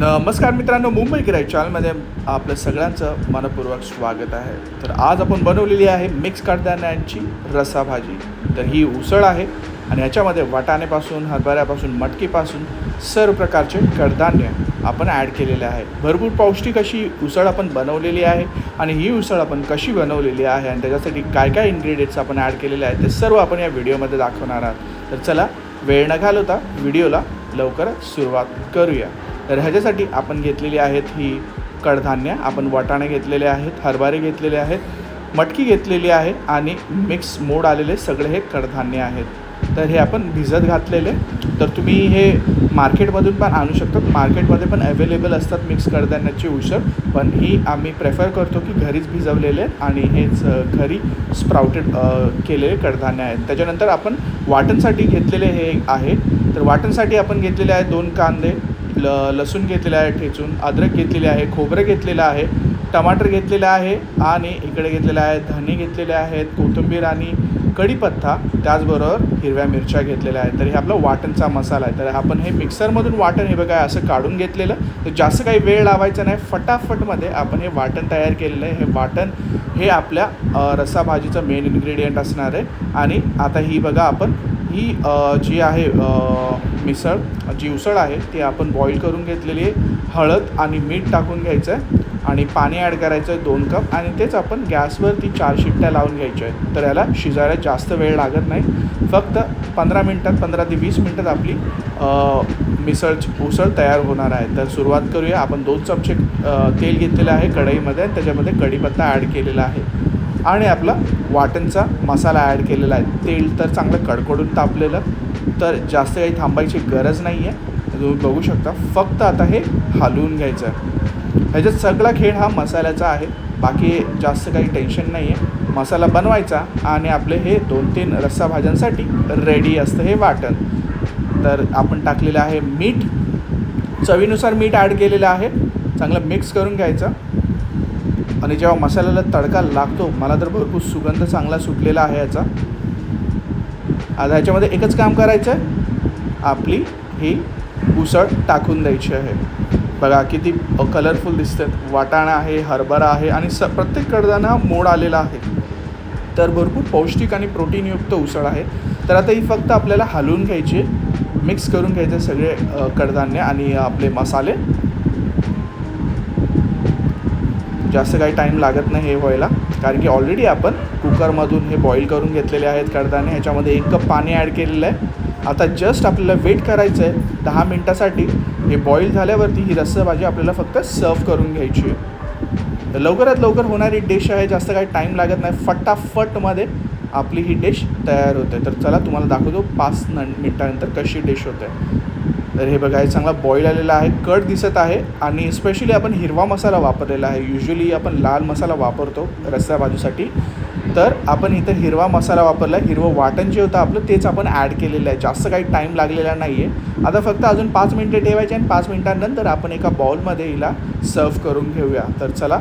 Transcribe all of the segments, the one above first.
नमस्कार मित्रांनो मुंबई गिराईक चॅनलमध्ये आपलं सगळ्यांचं मनपूर्वक स्वागत आहे. तर आज आपण बनवलेली आहे मिक्स कडधान्यांची रसाभाजी. तर ही उसळ आहे आणि याच्यामध्ये वाटाण्यापासून हरभऱ्यापासून मटकीपासून सर्व प्रकारचे कडधान्य आपण ॲड केलेले आहे. भरपूर पौष्टिक अशी उसळ आपण बनवलेली आहे आणि ही उसळ आपण कशी बनवलेली आहे आणि त्याच्यासाठी काय काय इन्ग्रेडियंट्स आपण ॲड केलेले आहेत ते सर्व आपण या व्हिडिओमध्ये दाखवणार आहात. तर चला वेळ न घालवता व्हिडिओला लवकर सुरुवात करूया. तर ह्याच्यासाठी आपण घेतलेली आहेत ही कडधान्य आपण वाटाणे घेतलेले आहेत हरभरे घेतलेले आहेत मटकी घेतलेली आहे आणि मिक्स मोड आलेले सगळे हे कडधान्य आहेत. तर हे आपण भिजत घातलेले. तर तुम्ही हे मार्केटमधून पण आणू शकतात. मार्केटमध्ये पण अवेलेबल असतात मिक्स कडधान्याची उसळ. पण ही आम्ही प्रेफर करतो की घरीच भिजवलेले आणि हेच घरी स्प्राउटेड केलेले कडधान्य आहेत. त्याच्यानंतर आपण वाटणसाठी घेतलेले हे आहे. तर वाटणसाठी आपण घेतलेले आहे दोन कांदे. ल लसूण घेतलेलं आहे ठेचून अद्रक घेतलेले आहे खोबरं घेतलेलं आहे टमाटर घेतलेलं आहे आणि इकडे घेतलेलं आहे धने घेतलेले आहेत कोथिंबीर आणि कढीपत्ता त्याचबरोबर हिरव्या मिरच्या घेतलेल्या आहेत. तर हे आपलं वाटणचा मसाला आहे. तर आपण हे मिक्सरमधून वाटण हे बघा असं काढून घेतलेलं. तर जास्त काही वेळ लावायचा नाही. फटाफटमध्ये आपण हे वाटण तयार केलेलं आहे. हे वाटण हे आपल्या रसाभाजीचं मेन इन्ग्रेडियंट असणार आहे. आणि आता ही बघा आपण ही जी आहे मिसळ जी उसळ आहे ती आपण बॉईल करून घेतलेली आहे. हळद आणि मीठ टाकून घ्यायचं आहे आणि पाणी ॲड करायचं आहे दोन कप आणि तेच आपण गॅसवरती चार शिट्ट्या लावून घ्यायच्या आहेत. तर याला शिजायला जास्त वेळ लागत नाही. फक्त पंधरा मिनटात पंधरा ते वीस मिनटात आपली मिसळ उसळ तयार होणार आहे. तर सुरुवात करूया. आपण दोन चमचे तेल घेतलेलं आहे कढईमध्ये त्याच्यामध्ये कढीपत्ता ॲड केलेला आहे. आणि आपला वाटणचा मसाला ॲड केलेला आहे. तेल तर चांगलं कडकडून तापलेलं तर जास्त काही थांबायची गरज नाही आहे तुम्ही बघू शकता फक्त आता हे हलवून घ्यायचं आहे ह्याच्यात सगळा खेळ हा मसाल्याचा आहे. बाकी जास्त काही टेन्शन नाही आहे मसाला बनवायचा आणि आपले हे दोन तीन रस्सा भाज्यांसाठी रेडी असतं हे वाटण. तर आपण टाकलेलं आहे मीठ. चवीनुसार मीठ ॲड केलेलं आहे. चांगलं मिक्स करून घ्यायचं. आणि जेव्हा मसाल्याला तडका लागतो मला तर भरपूर सुगंध चांगला सुटलेला आहे याचा. आता ह्याच्यामध्ये एकच काम करायचं आहे आपली ही उसळ टाकून द्यायची आहे. बघा किती कलरफुल दिसतात. वाटाणा आहे हरभरा आहे आणि स प्रत्येक कडदाना मोड आलेला आहे. तर भरपूर पौष्टिक आणि प्रोटीनयुक्त उसळ आहे. तर आता ही फक्त आपल्याला हलवून घ्यायची मिक्स करून घ्यायचे सगळे कडधान्य आणि आपले मसाले. जास्त काही टाईम लागत नाही हे व्हायला. कारण की ऑलरेडी आपण कुकरमधून हे बॉईल करून घेतलेले आहेत कडधान्य ह्याच्यामध्ये एक कप पाणी ॲड केलेलं आहे. आता जस्ट आपल्याला वेट करायचं आहे दहा मिनटासाठी. हे बॉईल झाल्यावरती ही रस्सभाजी आपल्याला फक्त सर्व करून घ्यायची आहे. तर लवकरात लवकर होणारी डिश आहे जास्त काही टाईम लागत नाही. फटाफटमध्ये आपली ही डिश तयार होते. तर चला तुम्हाला दाखवतो पाच न मिनटानंतर कशी डिश होते. तर हे बघा हे चांगला बॉईल आलेला आहे. कट दिसत आहे आणि स्पेशली आपण हिरवा मसाला वापरलेला आहे. युजली आपण लाल मसाला वापरतो रस्सा बाजूसाठी. तर आपण इथं हिरवा मसाला वापरला आहे. हिरवं वाटण जे होतं आपलं तेच आपण ॲड केलेलं आहे. जास्त काही टाईम लागलेला नाही आहे आता फक्त अजून पाच मिनटं ठेवायचे आणि पाच मिनटांनंतर आपण एका बाउलमध्ये हिला सर्व करून घेऊया. तर चला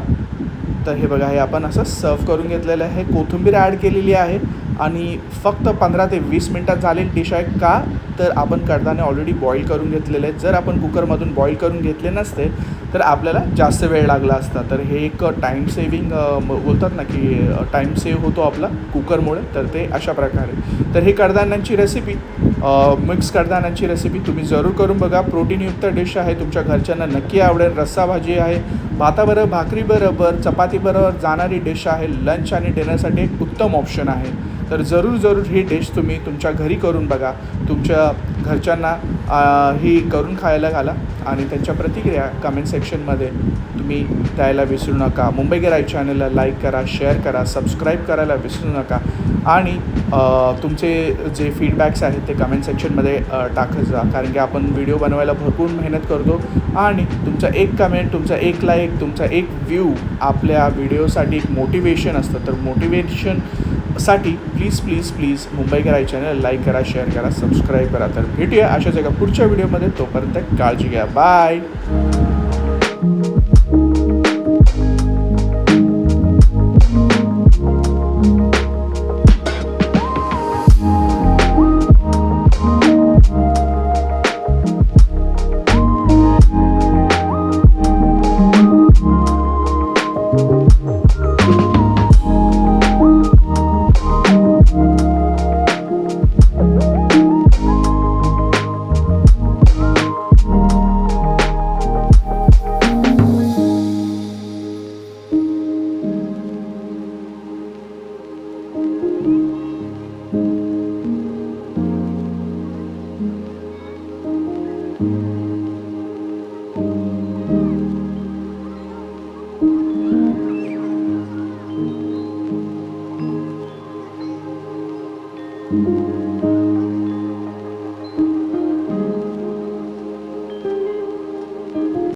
तर हे बघा हे आपण असं सर्व करून घेतलेलं आहे. कोथिंबीर ॲड केलेली आहे आणि फक्त पंधरा ते वीस मिनटात झालेली डिश आहे का? तर आपण कडधान्य ऑलरेडी बॉईल करून घेतलेले आहेत. जर आपण कुकरमधून बॉईल करून घेतले नसते तर आपल्याला जास्त वेळ लागला असता. तर हे एक टाईम सेविंग बोलतात ना की टाईम सेव्ह होतो आपला कुकरमुळे तर ते अशा प्रकारे. तर हे कडधान्यांची रेसिपी मिक्स कडधान्यांची रेसिपी तुम्ही जरूर करून बघा. प्रोटीनयुक्त डिश आहे तुमच्या घरच्यांना नक्की आवडेल. रस्सा भाजी आहे भाताबरोबर भाकरीबरोबर चपातीबरोबर जाणारी डिश आहे. लंच आणि डिनरसाठी एक उत्तम ऑप्शन आहे. तर जरूर जरूर ही डिश तुम्ही तुमच्या घरी करून बघा. तुमच्या घरच्यांना ही करून खायला घाला आणि त्यांच्या प्रतिक्रिया कमेंट सेक्शनमध्ये तुम्ही द्यायला विसरू नका. मुंबई गराई चॅनलला लाईक करा शेअर करा सबस्क्राईब करायला विसरू नका. आणि तुमचे जे फीडबॅक्स आहेत ते कमेंट सेक्शनमध्ये टाकत जा. कारण की आपण व्हिडिओ बनवायला भरपूर मेहनत करतो. आणि तुमचा एक कमेंट तुमचा एक लाईक तुमचा एक व्ह्यू आपल्या व्हिडिओसाठी एक मोटिवेशन असतं. तर मोटिवेशन साठी प्लीज प्लीज प्लीज मुंबई कराय चॅनल लाईक करा शेअर करा सबस्क्राईब करा. तर भेटूया अशाच एका पुढच्या व्हिडिओमध्ये तोपर्यंत काळजी घ्या. बाय